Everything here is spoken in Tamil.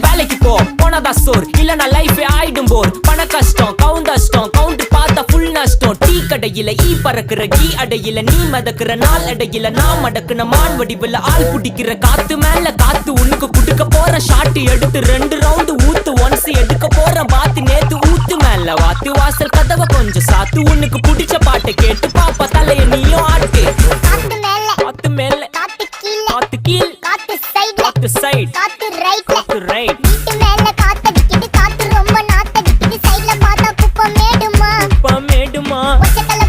வேலைக்கு போ. போனதா சோர் இல்லனா லைஃபே ஆயிடும் போர். பண கஷ்டம் கவுண்ட் கஷ்டம் கவுண்ட் பார்த்தா ஃபுல் நஷ்டம். டீ கடையில ஈ பறக்குற கீ அடையில நீ மதக்குற நாள் அடையில நான் மடக்குன மான் வடிவில் ஆள் குடிக்கிற காத்து மேல காத்து உனக்கு குடுக்க போற ஷாட்டு எடுத்து ரெண்டு ரவுண்டு ஊத்து ஒன்ஸ் எடுக்க போற பாத்து நேத்து ஊத்து மேல வாத்து வாசல் கதவை கொஞ்சம் சாத்து. உனக்கு பிடிச்ச பாட்டை கேட்டு பாப்பா தலைய நீயும் ஆட்டு. சைடுல காத்து சைடு காத்து ரைட்ல காத்து ரைட்